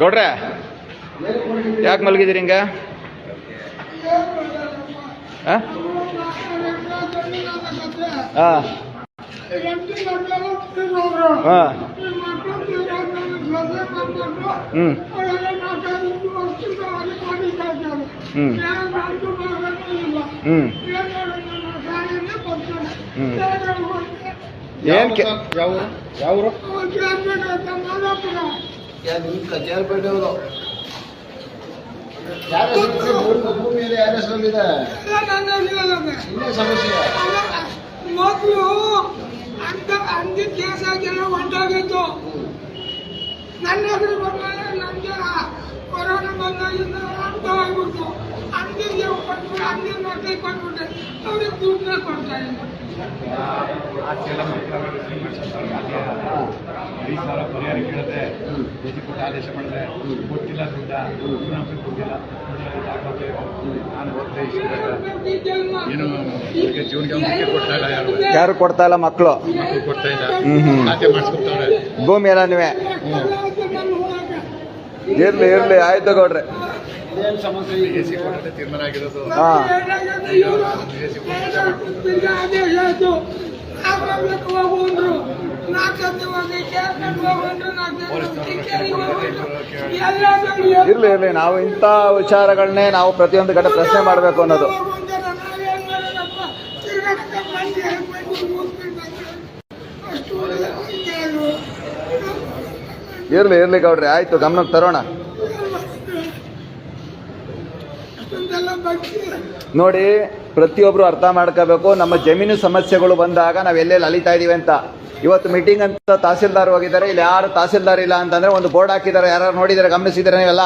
ಗೌಡ್ರೆ ಯಾಕೆ ಮಲಗಿದಿರಿ ಹಿಂಗೆ? ಹಾಂ ಹಾಂ ಹಾಂ ಹ್ಞೂ ಹ್ಮ್. ಹ್ಞೂ ಏನು ಕೆ ಯಾವ ಯಾವ ಯಾರ ಭೂಮಿ ಇದೆ ಯಾರ ಹೆಸರಲ್ಲಿದೆ? ಇನ್ನೇ ಸಮಸ್ಯೆ. ಮೊದಲು ಅಂತ ಅಂದಿ ಕೇಸ್ ಆಗಿಲ್ಲ ಹೊಂಟೋಗಿತ್ತು. ನನ್ನ ಹೆಸರು ಬಂದಾಗ ನನಗೆ ಕೊರೋನಾ ಬಂದಾಗಿಂದ ಅಂತ ಆಗ್ಬಿಡ್ತು ಅಂದಿಗೆ ಕೊಟ್ಬಿಟ್ಟು ಅಂದಿ ಮಕ್ಕಳಿಗೆ ಕೊಟ್ಬಿಟ್ಟೆ ಅವ್ರಿಗೆ ದುಡ್ಡನ್ನ ಕೊಡ್ತಾ ಇಲ್ಲ. ಐದು ಸಾವಿರ ಪರಿಹಾರ ಕೊಟ್ಟು ಆದೇಶ ಮಾಡಿದ್ರೆ ಕೊಟ್ಟಿಲ್ಲ ದುಡ್ಡ ಕೊಟ್ಟಿಲ್ಲ ನಾನು ಏನು ಈಗ ಜೀವನಕ್ಕೆ ಕೊಡ್ತಾ ಇಲ್ಲ ಯಾರು? ಯಾರು ಕೊಡ್ತಾ ಇಲ್ಲ ಮಕ್ಕಳು? ಮಕ್ಕಳು ಕೊಡ್ತಾ ಇಲ್ಲ. ಮಾಡಿಸ್ಕೊಡ್ತಾವ್ರೆ. ಭೂಮಿ ಎಲ್ಲ ನೀವೇ? ಇರ್ಲಿ ಇರ್ಲಿ ಆಯ್ತು ಗೌಡ್ರೆ ತೀರ್ಮಾನ ಆಗಿರೋದು. ಇರ್ಲಿ ಇರ್ಲಿ ನಾವು ಇಂಥ ವಿಚಾರಗಳನ್ನೇ ನಾವು ಪ್ರತಿಯೊಂದು ಕಡೆ ಪ್ರಶ್ನೆ ಮಾಡಬೇಕು ಅನ್ನೋದು ಇರ್ಲಿ ಇರ್ಲಿ ಗೌಡ್ರಿ, ಆಯ್ತು, ಗಮನಕ್ಕೆ ತರೋಣ ನೋಡಿ, ಪ್ರತಿಯೊಬ್ರು ಅರ್ಥ ಮಾಡ್ಕೋಬೇಕು. ನಮ್ಮ ಜಮೀನು ಸಮಸ್ಯೆಗಳು ಬಂದಾಗ ನಾವು ಎಲ್ಲೆಲ್ಲಿ ಅಲಿತಾ ಇದೀವಿ ಅಂತ. ಇವತ್ತು ಮೀಟಿಂಗ್ ಅಂತ ತಹಸೀಲ್ದಾರ್ ಹೋಗಿದ್ದಾರೆ. ಇಲ್ಲಿ ಯಾರು ತಹಸೀಲ್ದಾರ್ ಇಲ್ಲ ಅಂತಂದ್ರೆ ಒಂದು ಬೋರ್ಡ್ ಹಾಕಿದ್ದಾರೆ. ಯಾರು ನೋಡಿದ್ದಾರೆ, ಗಮನಿಸಿದ್ದಾರೆ ಎಲ್ಲ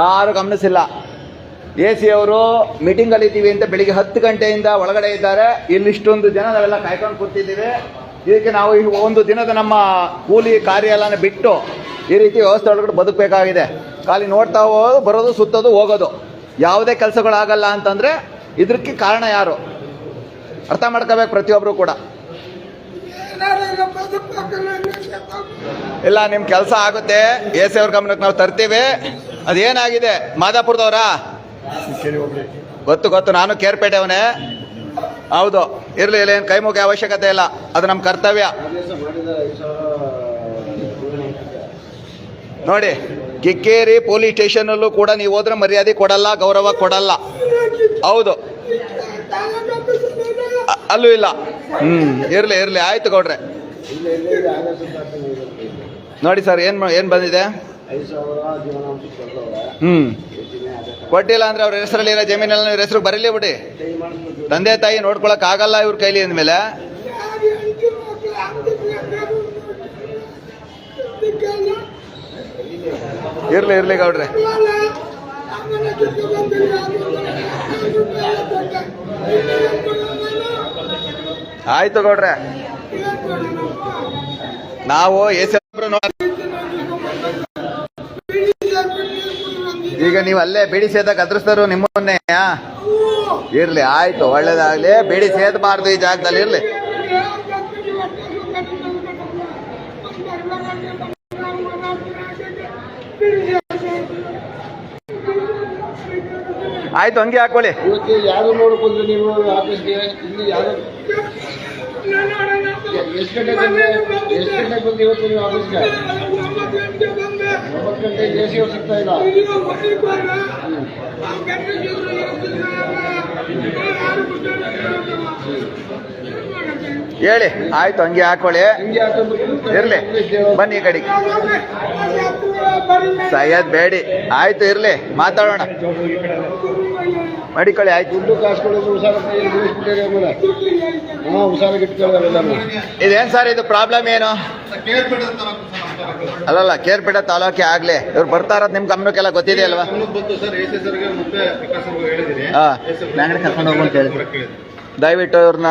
ಯಾರು ಗಮನಿಸಿಲ್ಲ. ಎ ಸಿ ಅವರು ಮೀಟಿಂಗ್ ಅಲ್ಲಿ ಅಂತ ಬೆಳಿಗ್ಗೆ ಹತ್ತು ಗಂಟೆಯಿಂದ ಒಳಗಡೆ ಇದ್ದಾರೆ. ಇಲ್ಲಿ ಇಷ್ಟೊಂದು ಜನ ನಾವೆಲ್ಲ ಕಾಯ್ಕೊಂಡು ಕೂತಿದ್ದೀವಿ. ಇದಕ್ಕೆ ನಾವು ಈ ಒಂದು ದಿನದ ನಮ್ಮ ಕೂಲಿ ಕಾರ್ಯ ಬಿಟ್ಟು ಈ ರೀತಿ ವ್ಯವಸ್ಥೆ ಒಳಗಡೆ ಬದುಕಬೇಕಾಗಿದೆ. ಖಾಲಿ ನೋಡ್ತಾ ಹೋಗೋದು, ಬರೋದು, ಸುತ್ತೋದು, ಹೋಗೋದು. ಯಾವುದೇ ಕೆಲಸಗಳಾಗಲ್ಲ ಅಂತಂದರೆ ಇದಕ್ಕೆ ಕಾರಣ ಯಾರು? ಅರ್ಥ ಮಾಡ್ಕೋಬೇಕು ಪ್ರತಿಯೊಬ್ಬರು ಕೂಡ. ಇಲ್ಲ ನಿಮ್ಮ ಕೆಲಸ ಆಗುತ್ತೆ. ಎ ಸಿ ಅವ್ರ ಗಮನಕ್ಕೆ ನಾವು ತರ್ತೀವಿ. ಅದೇನಾಗಿದೆ? ಮಾದಾಪುರದವರಾ? ಗೊತ್ತು ಗೊತ್ತು. ನಾನು ಕೇರ್ಪೇಟೆ ಅವನೇ ಹೌದು. ಇರಲಿ ಇಲ್ಲ ಏನು ಕೈ ಮುಗಿಯೋ ಅವಶ್ಯಕತೆ ಇಲ್ಲ. ಅದು ನಮ್ಮ ಕರ್ತವ್ಯ. ನೋಡಿ. ಕಿಕ್ಕೇರಿ ಪೊಲೀಸ್ ಸ್ಟೇಷನಲ್ಲೂ ಕೂಡ ನೀವು ಹೋದ್ರೆ ಮರ್ಯಾದೆ ಕೊಡಲ್ಲ, ಗೌರವ ಕೊಡಲ್ಲ. ಹೌದು. ಅಲ್ಲೂ ಇಲ್ಲ. ಹ್ಮ್, ಇರ್ಲಿ ಇರ್ಲಿ, ಆಯ್ತು ಗೌಡ್ರೆ. ನೋಡಿ ಸರ್, ಏನ್ ಏನು ಬಂದಿದೆ? ಹ್ಞೂ ಹ್ಮ್. ಕೊಟ್ಟಿಲ್ಲ ಅಂದ್ರೆ ಅವ್ರ ಹೆಸರಲ್ಲಿ ಇರೋ ಜಮೀನೆಲ್ಲ ಇವ್ರ ಹೆಸರು ಬರೀಲಿ ಬಿಡಿ. ತಂದೆ ತಾಯಿ ನೋಡ್ಕೊಳಕ್ ಆಗಲ್ಲ ಇವ್ರ ಕೈಲಿ ಅಂದ್ಮೇಲೆ ಇರ್ಲಿ ಇರ್ಲಿ ಗೌಡ್ರೆ. ಆಯ್ತು ಗೌಡ್ರೆ. ನಾವು ಈಗ ನೀವು ಅಲ್ಲೇ ಬಿಡಿ ಸೇದಾಗ ಕದ್ರಿಸ್ತಾರು ನಿಮ್ಮನ್ನೇ ಇರ್ಲಿ, ಆಯ್ತು, ಒಳ್ಳೇದಾಗ್ಲಿ. ಬಿಡಿ ಸೇದಬಾರ್ದು ಈ ಜಾಗದಲ್ಲಿ, ಇರ್ಲಿ. ಆಯ್ತು ಹಂಗೆ ಹಾಕೊಳ್ಳಿ. ಇವತ್ತು ಯಾರು ನೀವು ಆಫೀಸ್ಗೆ? ಇಲ್ಲಿ ಯಾರು? ಎಷ್ಟು ಗಂಟೆಗೆ ಬಂದ್ರೆ ಎಷ್ಟು ಗಂಟೆಗೆ ಬಂದು ಇವತ್ತು ನೀವು ಆಫೀಸ್ಗೆ? ಒಂಬತ್ತು ಗಂಟೆಗೆ ಎ ಸಿ ಅವ್ರು ಸಿಗ್ತಾ ಇಲ್ಲ. ಹೇಳಿ ಆಯ್ತು ಹಂಗೆ ಹಾಕೊಳ್ಳಿ. ಇರ್ಲಿ ಬನ್ನಿ ಈ ಕಡೆಗೆ ಸೈಯದ್ ಬೇಡಿ ಆಯ್ತು ಇರ್ಲಿ ಮಾತಾಡೋಣ. ಮಡಿಕೊಳ್ಳಿ ಆಯ್ತು. ದುಡ್ಡು ಕಾಸ್ಕೊಳ್ಳೋದು ಹುಷಾರಾಗಿ ಇದೇನ್ ಸರ್ ಇದು ಪ್ರಾಬ್ಲಮ್ ಏನು? ಅಲ್ಲಲ್ಲ ಕೇರ್ಪೇಟೆ ತಾಲೂಕೆ ಆಗ್ಲಿ. ಇವ್ರು ಬರ್ತಾ ಇರೋದು ನಿಮ್ ಗಮನಕ್ಕೆಲ್ಲ ಗೊತ್ತಿದೆ ಅಲ್ವಾ? ಹಾಂ. ಕರ್ಕೊಂಡು ದಯವಿಟ್ಟು ಇವ್ರನ್ನ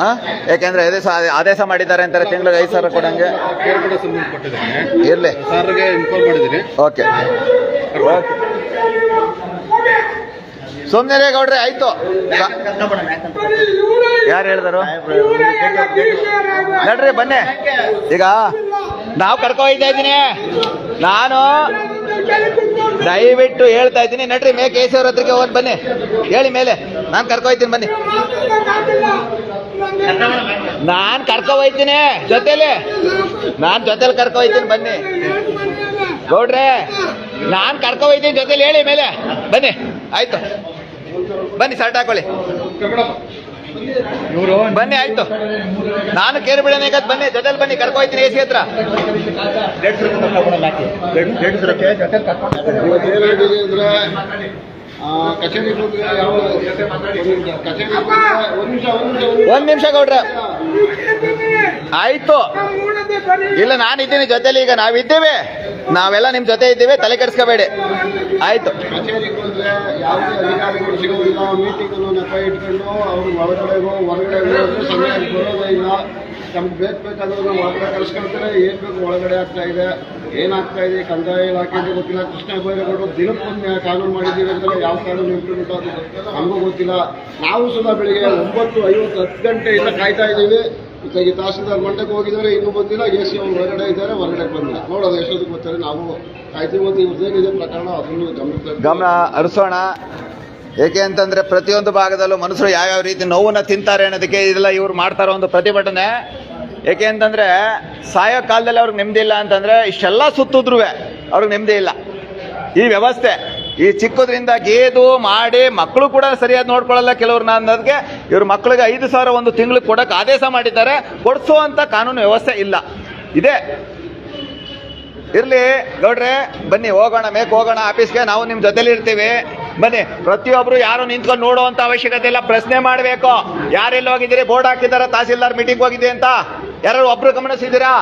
ಹಾ? ಯಾಕೆಂದ್ರೆ ಆದೇಶ ಆದೇಶ ಮಾಡಿದ್ದಾರೆ ಅಂತಾರೆ ತಿಂಗಳಿಗೆ ಐದು ಸಾವಿರ ಕೊಡಂಗೆ. ಇರ್ಲಿ. ಸರ್ಗೆ ಇನ್ಫಾರ್ಮ್ ಮಾಡಿದ್ದೀನಿ. ಓಕೆ. ಸುಮ್ಮನೆ ಗೌಡ್ರೆ, ಆಯ್ತು. ಯಾರು ಹೇಳಿದರು? ನಡ್ರಿ, ಬನ್ನಿ. ಈಗ ನಾವು ಕರ್ಕೊ ಹೋಗ್ತಾ ಇದ್ದೀನಿ. ನಾನು ದಯವಿಟ್ಟು ಹೇಳ್ತಾ ಇದ್ದೀನಿ. ನಡ್ರಿ, ಮೇ ಕೆ ಸಿ ಅವ್ರ ಹತ್ರಕ್ಕೆ ಹೋಗಿ ಬನ್ನಿ. ಹೇಳಿ ಮೇಲೆ. ನಾನು ಕರ್ಕೊ ಹೋಯ್ತೀನಿ ಬನ್ನಿ. ನಾನು ಕರ್ಕೊ ಹೋಯ್ತೀನಿ ಜೊತೆಲಿ ನಾನು ಜೊತೆಲಿ ಕರ್ಕೊ ಹೋಯ್ತೀನಿ ಬನ್ನಿ. ಗೌಡ್ರೆ, ನಾನ್ ಕರ್ಕೊ ಹೋಯ್ತೀನಿ ಜೊತೆಲಿ ಹೇಳಿ ಮೇಲೆ. ಬನ್ನಿ. ಆಯ್ತು. ಬನ್ನಿ ಸರ್ಟ್ ಹಾಕೊಳ್ಳಿ. ಬನ್ನಿ ಆಯ್ತು. ನಾನು ಕೇರ್ ಬಿಡೋಣ ಬನ್ನಿ ಜೊತೆಲಿ ಬನ್ನಿ ಕರ್ಕೊ ಹೋಯ್ತೀನಿ ಎ ಸಿ ಹತ್ರ. ಒಂದ್ ನಿಮಿಷ ಗೌಡ್ರ ನಿಮಿಷ ಒಂದ್ ನಿಮಿಷ. ಒಂದ್ ನಿಮಿಷ ಗೌಡ್ರೆ. ಆಯ್ತು. ಇಲ್ಲ ನಾನಿದ್ದೀನಿ ಜೊತೆಲಿ ಈಗ ನಾವಿದ್ದೇವೆ. ನಾವೆಲ್ಲ ನಿಮ್ ಜೊತೆ ಇದ್ದೀವಿ, ತಲೆ ಕೆಡಿಸ್ಕೋಬೇಡಿ. ಆಯ್ತು. ಹೊರಗಡೆ ಏನ್ ಬೇಕು ಒಳಗಡೆ ಏನಾಗ್ತಾ ಇದೆ ಕಂದಾಯ ಇಲಾಖೆ ಗೊತ್ತಿಲ್ಲ ಕೃಷ್ಣ ಬೈರೇಗೌಡರು ದಿನಕ್ಕೊಂದು ಕಾನೂನು ಮಾಡಿದ್ದೀವಿ ಅಂದ್ರೆ ಯಾವ ಕಾನೂನು ಇಂಪ್ಲಿಮೆಂಟ್ ಆಗುತ್ತೆ ನಮಗೂ ಗೊತ್ತಿಲ್ಲ ನಾವು ಸುಧಾ ಬೆಳಿಗ್ಗೆ ಒಂಬತ್ತು ಐವತ್ತು ಹತ್ತು ಗಂಟೆಯಿಂದ ಕಾಯ್ತಾ ಇದ್ದೀವಿ. ಈ ತಹಸೀಲ್ದಾರ್ ಮಂಟಕ್ಕೆ ಹೋಗಿದ್ದಾರೆ. ಇನ್ನೂ ಬಂದಿಲ್ಲ ಎ ಸಿ ಅವ್ರು ಹೊರಗಡೆ ಇದ್ದಾರೆ. ಹೊರಗಡೆ ಬಂದಿಲ್ಲ. ನೋಡೋದು ಎಷ್ಟೊತ್ತಿಗೆ ಬರ್ತಾರೆ ನಾವು ಕಾಯ್ತೀವಿ ಮತ್ತು ಇವ್ರದ್ದೇನಿದೆ ಪ್ರಕರಣ ಅದನ್ನು ಗಮನಿಸ್ತಾ ಗಮನ ಹರಿಸೋಣ. ಏಕೆ ಅಂತಂದ್ರೆ ಪ್ರತಿಯೊಂದು ಭಾಗದಲ್ಲೂ ಮನುಷ್ಯರು ಯಾವ್ಯಾವ ರೀತಿ ನೋವನ್ನ ತಿಂತಾರೆ ಅನ್ನೋದಕ್ಕೆ ಇದೆಲ್ಲ ಇವ್ರು ಮಾಡ್ತಾರೋ ಒಂದು ಪ್ರತಿಭಟನೆ. ಏಕೆ ಅಂತಂದ್ರೆ ಸಾಯೋ ಕಾಲದಲ್ಲಿ ಅವ್ರಿಗೆ ನೆಮ್ಮದಿ ಇಲ್ಲ ಅಂತಂದ್ರೆ ಇಷ್ಟೆಲ್ಲ ಸುತ್ತಿದ್ರು ಅವ್ರಿಗೆ ನೆಮ್ಮದಿ ಇಲ್ಲ. ಈ ವ್ಯವಸ್ಥೆ ಈ ಚಿಕ್ಕದ್ರಿಂದ ಗೇದು, ಮಾಡಿ, ಮಕ್ಕಳು ಕೂಡ ಸರಿಯಾಗಿ ನೋಡ್ಕೊಳ್ಳಲ್ಲ ಕೆಲವ್ರನ್ನ ಅನ್ನೋದಕ್ಕೆ ಇವ್ರ ಮಕ್ಕಳಿಗೆ ಐದು ಸಾವಿರ ಒಂದು ತಿಂಗಳು ಕೊಡಕ್ಕೆ ಆದೇಶ ಮಾಡಿದ್ದಾರೆ. ಕೊಡಿಸುವಂತ ಕಾನೂನು ವ್ಯವಸ್ಥೆ ಇಲ್ಲ. ಇದೆ. ಇರ್ಲಿ, ಗೌಡ್ರೆ, ಬನ್ನಿ, ಹೋಗೋಣ, ಮೇಕ್ ಹೋಗೋಣ, ಆಫೀಸ್ಗೆ. ನಾವು ನಿಮ್ಮ ಜೊತೆಲಿ ಇರ್ತೀವಿ. ಬನ್ನಿ, ಪ್ರತಿಯೊಬ್ರು ಯಾರು ನಿಂತ್ಕೊಂಡು ನೋಡುವಂತ ಅವಶ್ಯಕತೆ ಇಲ್ಲ. ಪ್ರಶ್ನೆ ಮಾಡಬೇಕು. ಯಾರೆಲ್ಲ ಹೋಗಿದ್ದೀರಿ? ಬೋರ್ಡ್ ಹಾಕಿದಾರ ತಹಸೀಲ್ದಾರ್ ಮೀಟಿಂಗ್ ಹೋಗಿದೆ ಅಂತ ಯಾರು ಒಬ್ರು ಗಮನಿಸಿದ್ದೀರಾ?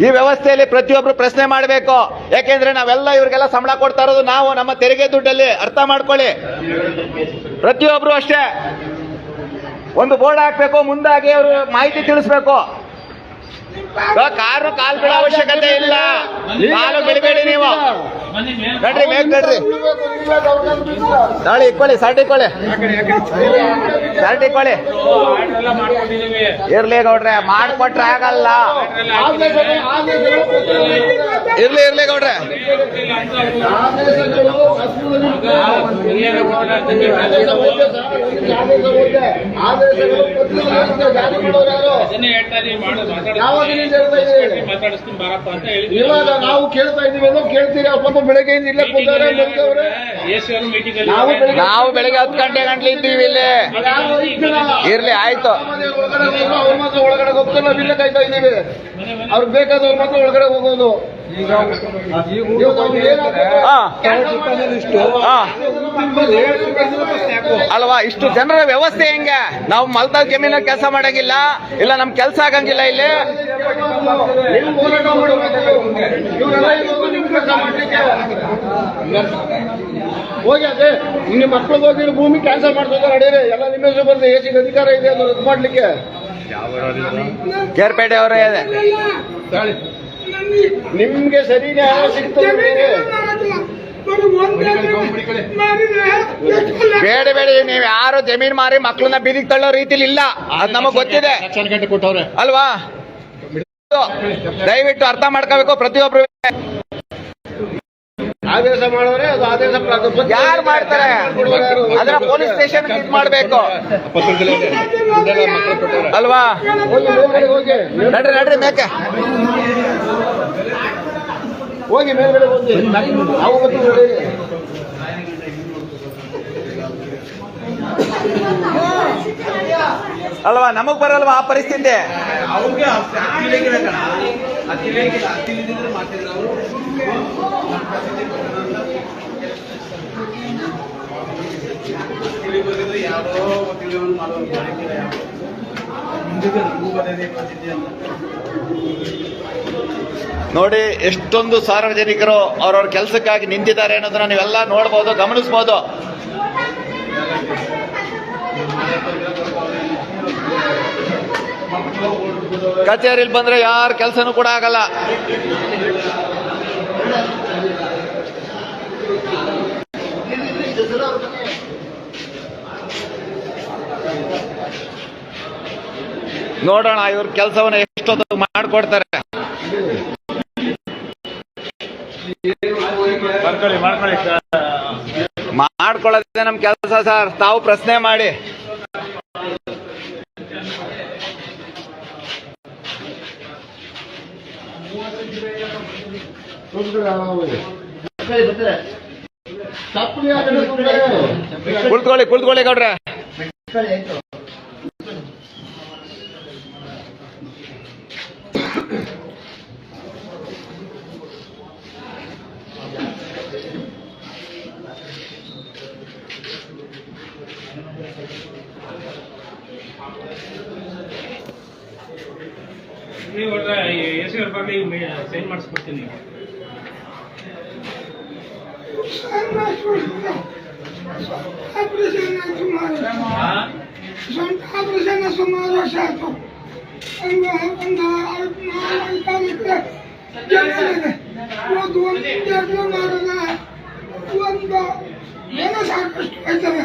ಈ ವ್ಯವಸ್ಥೆಯಲ್ಲಿ ಪ್ರತಿಯೊಬ್ರು ಪ್ರಶ್ನೆ ಮಾಡಬೇಕು. ಯಾಕೆಂದ್ರೆ ನಾವೆಲ್ಲ ಇವ್ರಿಗೆಲ್ಲ ಸಂಬಳ ಕೊಡ್ತಾ ಇರೋದು ನಾವು. ನಮ್ಮ ತೆರಿಗೆ ದುಡ್ಡಲ್ಲಿ ಅರ್ಥ ಮಾಡ್ಕೊಳ್ಳಿ. ಪ್ರತಿಯೊಬ್ರು ಅಷ್ಟೇ. ಒಂದು ಬೋರ್ಡ್ ಹಾಕ್ಬೇಕು, ಮುಂದಾಗಿ ಅವರು ಮಾಹಿತಿ ತಿಳಿಸ್ಬೇಕು. ಕಾರು ಕಾಲ್ ಬಿಡೋ ಅವಶ್ಯಕತೆ ಇಲ್ಲ. ಕಾಲು ಬಿಡಬೇಡಿ ನೀವು. ನಡ್ರಿ ಬೇಗ ನಡ್ರಿ. ನಾಳೆ ಇಕ್ಕೊಳ್ಳಿ ಸರ್ಟ್ ಇಕ್ಕೊಳ್ಳಿ. ಸರ್ಟ್ ಇಕ್ಕೊಳ್ಳಿ. ಇರ್ಲಿ ಗೌಡ್ರೆ ಮಾಡ್ಕೊಟ್ರೆ ಆಗಲ್ಲ. ಇರ್ಲಿ ಇರ್ಲಿ ಗೌಡ್ರೆ. ಆದೇಶಗಳು ಇದೀವಿ? ಮಾತಾಡಿಸ್ತೀನಿ ಬಾರಪ್ಪ ಅಂತ ಹೇಳಿದ್ವಿ. ಇವಾಗ ನಾವು ಕೇಳ್ತಾ ಇದ್ದೀವಿ ಅಂದ್ರೆ ಕೇಳ್ತೀರಿ ಅವ್ರ ಪಾಪ ಬೆಳಗ್ಗೆಯಿಂದ ಇಲ್ಲೇ ಕೂತಾರೆ ಮಲ್ಕವ್ರೆ ಎಸ್ ಅವರು ಮೀಟಿಂಗ್ ನಾವು ಬೆಳಗ್ಗೆ ನಾವು ಬೆಳಿಗ್ಗೆ ಹತ್ತು ಗಂಟೆ ಗಂಟ್ಲಿ ಇದ್ದೀವಿ ಇಲ್ಲಿ. ಇರ್ಲಿ ಆಯ್ತು. ಒಳಗಡೆ ಹೋಗ್ತಾ ಅವ್ರು ಮಾತ್ರ ಒಳಗಡೆ ಹೋಗ್ತಾರೆ ನಾವು ಇಲ್ಲೇ ಕಾಯ್ತಾ ಇದ್ದೀವಿ. ಅವ್ರಿಗೆ ಬೇಕಾದವ್ರು ಮಾತ್ರ ಒಳಗಡೆ ಹೋಗೋದು. ಹಾ. ಅಲ್ವಾ ಇಷ್ಟು ಜನರ ವ್ಯವಸ್ಥೆ ಹೆಂಗೆ? ನಾವು ಮಲ್ತಾ ಜಮೀನ ಕೆಲಸ ಮಾಡಂಗಿಲ್ಲ ಇಲ್ಲ ನಮ್ ಕೆಲಸ ಆಗಂಗಿಲ್ಲ ಇಲ್ಲಿ. ನೀವು ಹೋರಾಟ ಮಾಡಬೇಕು ಇವರೆಲ್ಲ ಇರೋದು ನಿಮ್ ಕೆಲಸ ಮಾಡ್ಲಿಕ್ಕೆ ಹೋಗಿ ಅದೇ ನಿಮ್ಮ ಮಕ್ಕಳು ಹೋಗಿ ಭೂಮಿ ಕ್ಯಾನ್ಸಲ್ ಮಾಡ್ತಾರೆ ನಡೀರಿ. ಎಲ್ಲ ನಿಮ್ಮ ಹೆಸರು ಬಂದು ಎ ಸಿಗೆ ಅಧಿಕಾರ ಇದೆ ಅದು ರದ್ದು ಮಾಡ್ಲಿಕ್ಕೆ? ಕೇರ್ಪೇಟೆ ಅವರೇ ನಿಮ್ಗೆ ಸರಿ ನ್ಯಾಯ ಸಿಗ್ತದೆ. ಬೇಡ ಬೇಡ. ನೀವ್ ಯಾರು ಜಮೀನ್ ಮಾರಿ ಮಕ್ಕಳನ್ನ ಬೀದಿಗೆ ತಳ್ಳೋ ರೀತಿಲಿ ಇಲ್ಲ. ಅದ್ ನಮಗ್ ಗೊತ್ತಿದೆ. ಅಲ್ವಾ? ದಯವಿಟ್ಟು ಅರ್ಥ ಮಾಡ್ಕೋಬೇಕು ಪ್ರತಿಯೊಬ್ರು. ಆದೇಶ ಮಾಡೋರೆ ಅದು ಆದೇಶ ಯಾರು ಮಾಡ್ತಾರೆ? ಅದನ್ನ ಪೊಲೀಸ್ ಸ್ಟೇಷನ್ ಇದ್ ಮಾಡ್ಬೇಕು ಅಲ್ವಾ? ನಡ್ರಿ ನಡ್ರಿ ಮೇಕೆ. ಹೋಗಿ ಮೇಲ್ಗಡೆ ಹೋಗಿ. ನಾವು ಅಲ್ವಾ? ನಮಗ್ ಬರಲ್ವಾ ಆ ಪರಿಸ್ಥಿತಿ? ನೋಡಿ ಎಷ್ಟೊಂದು ಸಾರ್ವಜನಿಕರು ಅವ್ರವ್ರ ಕೆಲಸಕ್ಕಾಗಿ ನಿಂತಿದ್ದಾರೆ ಅನ್ನೋದನ್ನ ನೀವೆಲ್ಲ ನೋಡ್ಬೋದು ಗಮನಿಸ್ಬೋದು. ಕಚೇರಿಲಿ ಬಂದ್ರೆ ಯಾರ ಕೆಲಸನೂ ಕೂಡ ಆಗಲ್ಲ. ನೋಡೋಣ ಇವ್ರ ಕೆಲಸವನ್ನ ಎಷ್ಟೊತ್ತು ಮಾಡ್ಕೊಡ್ತಾರೆ. ಮಾಡ್ಕೊಳ್ಳಿ ಮಾಡ್ಕೊಳ್ಳಿ. ಮಾಡ್ಕೊಳ್ಳೋದೇ ನಮ್ ಕೆಲಸ ಸರ್. ತಾವು ಪ್ರಶ್ನೆ ಮಾಡಿ. ಕುಳ್ತ್ಕೊಳ್ಳಿ ಕುಳ್ತ್ಕೊಳ್ಳಿ ಗೌಡ್ರೆ. ನೀವು ಎ ಸಿ ಬರ್ಲಿ ಸೈನ್ ಮಾಡಿಸ್ಕೊಡ್ತೀನಿ ಆಪರೇಷನ್ ಸುಮಾರು ಸ್ವಂತ ಆಪರೇಷನ್ ಸುಮಾರು ವರ್ಷ ಆಯ್ತು ಒಂದು ಒಂದು ಐದು ನಾಲ್ಕು ತಾರೀಕು ಜಮೀನಿದೆ ಇವತ್ತು ಒಂದು ಎರಡು ಮಾರದ ಒಂದು ಏನೋ ಸಾಕಷ್ಟು ಆಯ್ತದೆ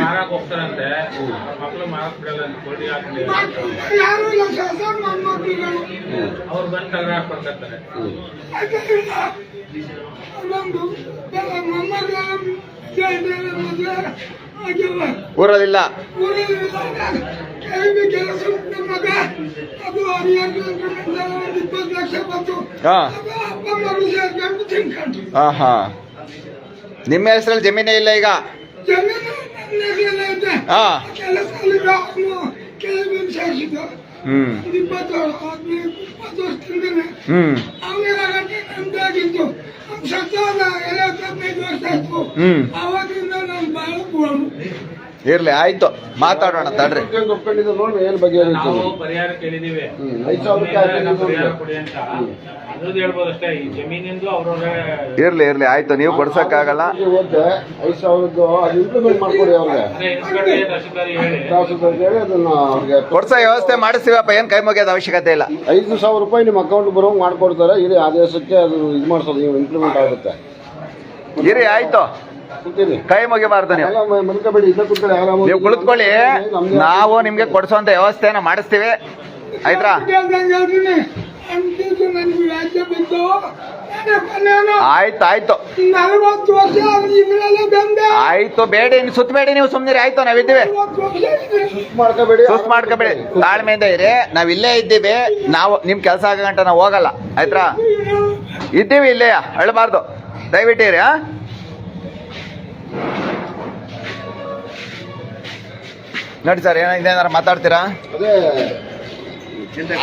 ಮಾರಕ್ ಹೋಗ್ತಾರಂತೆ. ಮಕ್ಕಳು ಮಾರಕ್ ಬಿಡಲ್ಲ ಕೋರ್ಟಿಗೆ ಹಾಕೊಂಡು ಅವ್ರು ಬಂದು ತಗರ ಹಾಕೊಡ್ತಾರೆ ಊರಲ್ಲಿಲ್ಲ. ಇಪ್ಪತ್ತು ಲಕ್ಷ ಬಂತು. ಹಾ. ಹಾ ನಿಮ್ಮ ಹೆಸರಲ್ಲಿ ಜಮೀನೇ ಇಲ್ಲ ಈಗ? ಹಾ. ಹ್ಮ್. ಹ್ಮ್. ಹ್ಮ್. ಇರ್ಲಿ ಆಯ್ತು. ಮಾತಾಡೋಣ ತಡ್ರಿ. ನೋಡಿ ಏನು ಬಗೆಹರಿತು ನಾವು ಪರಿಹಾರ ಕೇಳಿದೀವಿ ಪರಿಹಾರ ಕೊಡಿ ಅಂತ. ಅದ್ರದ್ದು ಹೇಳ್ಬೋದು ಅಷ್ಟೇ ಈ ಜಮೀನಿಂದು ಅವ್ರವ್ರೆ ಇರ್ಲಿ ಇರ್ಲಿ ಆಯ್ತು. ನೀವು ಕೊಡ್ಸಕ್ಕಾಗಲ್ಲ ಆಗಲ್ಲ ಐದು ಸಾವಿರದ್ದು ಅದು ಇಂಪ್ಲಿಮೆಂಟ್ ಮಾಡ್ಕೊಡಿ ಅವ್ರಿಗೆ. ಇನ್ಸ್ಪೆಕ್ಟರ್ ಹೇಳಿ. ತಹಸೀಲ್ದಾರ್ಗೆ ಹೇಳಿ ಅದನ್ನ ಅವ್ರಿಗೆ ಕೊಡ್ಸೋ ವ್ಯವಸ್ಥೆ ಮಾಡಿಸ್ತೀವಪ್ಪ ಏನ್ ಕೈ ಮುಗಿಯೋದು ಅವಶ್ಯಕತೆ ಇಲ್ಲ. ಐದು ಸಾವಿರ ರೂಪಾಯಿ ನಿಮ್ಮ ಅಕೌಂಟ್ ಬರೋಂಗೆ ಮಾಡ್ಕೊಡ್ತಾರೆ. ಇರಿ ಆದೇಶಕ್ಕೆ ಅದು ಇದು ಮಾಡಿಸೋದು ನೀವು ಇಂಪ್ಲಿಮೆಂಟ್ ಆಗುತ್ತೆ. ಇರಿ ಆಯ್ತು. ಕೈ ಮುಗಿಬಾರ್ದು ನೀವು. ನೀವು ಕುಳಿತುಕೊಳ್ಳಿ. ನಾವು ನಿಮ್ಗೆ ಕೊಡಿಸುವಂತ ವ್ಯವಸ್ಥೆನ ಮಾಡಿಸ್ತೀವಿ. ಆಯ್ತಾ ಆಯ್ತು ಆಯ್ತು. ಆಯ್ತು ಬೇಡಿ ನೀವು ಸುತ್ತಬೇಡಿ ನೀವು ಸುಮ್ಮನೆ ಆಯ್ತು ನಾವಿದ್ದೀವಿ. ಸುಸ್ತ್ ಮಾಡ್ಕೋಬೇಡಿ. ತಾಳ್ಮೆಯಿಂದ ಇರಿ. ನಾವ್ ಇಲ್ಲೇ ಇದ್ದೀವಿ. ನಾವು ನಿಮ್ ಕೆಲಸ ಆಗೋ ಗಂಟ ನಾವು ಹೋಗಲ್ಲ. ಆಯ್ತಾ ಇದ್ದೀವಿ ಇಲ್ಲೇ. ಅಳಬಾರ್ದು. ದಯವಿಟ್ಟು ಇರಿ ಹಾ? ನೋಡಿ ಸರ್ ಏನಾಗಿದೆ ಏನಾರ ಮಾತಾಡ್ತೀರಾ ಅದೇ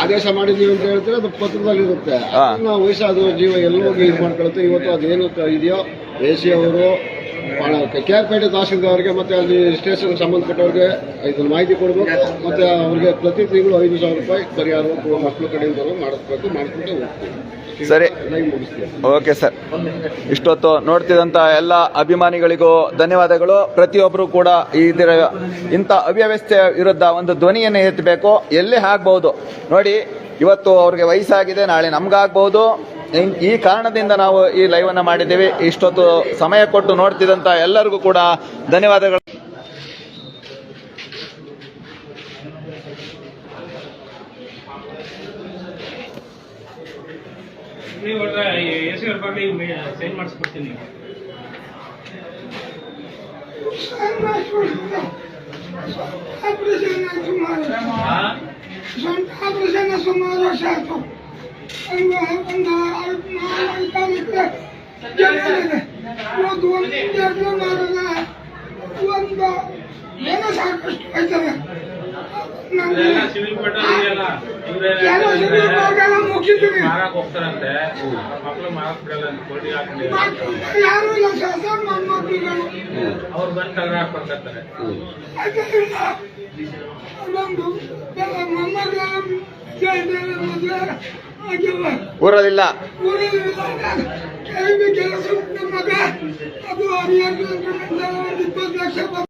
ಆದೇಶ ಮಾಡಿದೀವಿ ಅಂತ ಹೇಳ್ತಾರೆ ಅದು ಪತ್ರದಲ್ಲಿ ಇರುತ್ತೆ ಹಾ. ಅದನ್ನ ವಯಸ್ಸಾದ ಜೀವ ಎಲ್ಲ ಹೋಗಿ ಇದು ಮಾಡ್ಕೊಳುತ್ತೆ ಇವತ್ತು ಅದೇನು ಇದೆಯೋ ಎ ಸಿ ಅವರು ಕೆ ಆರ್ ಪೇಟೆ ತಹಸೀಲ್ದಾರ್ಗೆ ಮತ್ತೆ ಅಲ್ಲಿ ಸ್ಟೇಷನ್ ಸಂಬಂಧಪಟ್ಟವ್ರಿಗೆ ಇದು ಮಾಹಿತಿ ಕೊಡಬೇಕು. ಮತ್ತೆ ಅವ್ರಿಗೆ ಪ್ರತಿ ತಿಂಗಳು ಐದು ಸಾವಿರ ರೂಪಾಯಿ ಪರಿಹಾರ ಮಕ್ಕಳು ಕಡೆಯಿಂದ ಮಾಡಿಸ್ಬೇಕು ಮಾಡಿಸ್ಬಿಟ್ಟು ಹೋಗ್ತೀವಿ. ಸರಿ. Okay sir. ಇಷ್ಟೊತ್ತು ನೋಡ್ತಿದ್ದಂಥ ಎಲ್ಲ ಅಭಿಮಾನಿಗಳಿಗೂ ಧನ್ಯವಾದಗಳು. ಪ್ರತಿಯೊಬ್ಬರು ಕೂಡ ಇದರ ಇಂಥ ಅವ್ಯವಸ್ಥೆ ವಿರುದ್ಧ ಒಂದು ಧ್ವನಿಯನ್ನು ಎತ್ತಬೇಕು. ಎಲ್ಲಿ ಆಗ್ಬೋದು ನೋಡಿ ಇವತ್ತು ಅವ್ರಿಗೆ ವಯಸ್ಸಾಗಿದೆ ನಾಳೆ ನಮ್ಗಾಗ್ಬೋದು. ಈ ಕಾರಣದಿಂದ ನಾವು ಈ ಲೈವ್ ಅನ್ನ ಮಾಡಿದ್ದೀವಿ ಇಷ್ಟೊತ್ತು ಸಮಯ ಕೊಟ್ಟು ನೋಡ್ತಿದ್ದಂತ ಎಲ್ಲರಿಗೂ ಕೂಡ ಧನ್ಯವಾದಗಳು ಸುಮಾರು ವರ್ಷ ಆಯ್ತು ಒಂದು ಒಂದು ಇವತ್ತು ಒಂದು ಏನೋ ಸಾಕಷ್ಟು ಆಯ್ತದೆ ಕೋರ್ಟಿಗೆ ಯಾರು ಇಲ್ಲ ಸರ್ ಸರ್ ನನ್ನ ಮಕ್ಕಳುಗಳು ಅವ್ರು ಬಂದು ತಗರ ಅದರಿಂದ ಅದೊಂದು ಮದುವೆ ಆಗಿಲ್ಲ ಊರಲ್ಲಿಲ್ಲ ಊರಲ್ಲಿ ಕೆಲವು ಕೆಲಸ ಮಗ ಅದು ಹರಿಯಾಣ ಒಂದು ಇಪ್ಪತ್ತು ಲಕ್ಷ ಬಂತು